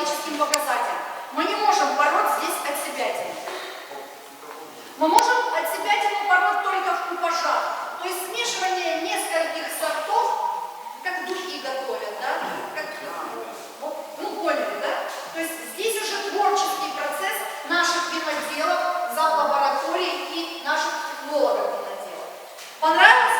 человеческим показателям. Мы не можем пороть здесь от себя. Мы можем от себя, отсебятину пороть только в купажах. То есть смешивание нескольких сортов, как духи готовят, да? Как, ну, поняли, да? То есть здесь уже творческий процесс наших виноделов, зал лаборатории и наших технологов виноделов. Понравилось?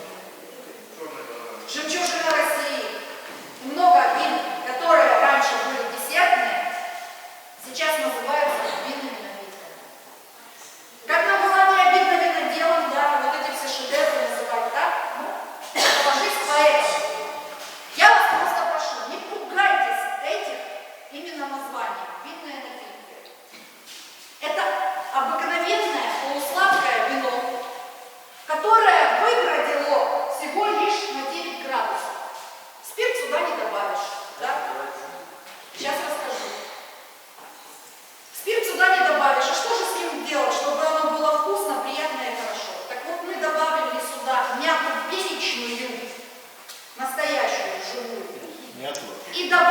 название «Винное напитие». Это обыкновенное полусладкое вино, которое выбродило всего лишь на 9 градусов. Спирт сюда не добавишь. Да? Сейчас расскажу. Спирт сюда не добавишь. А что же с ним делать, чтобы оно было вкусно, приятно и хорошо? Так вот мы добавили сюда мяту перечную, настоящую, живую. Мяту. И добавили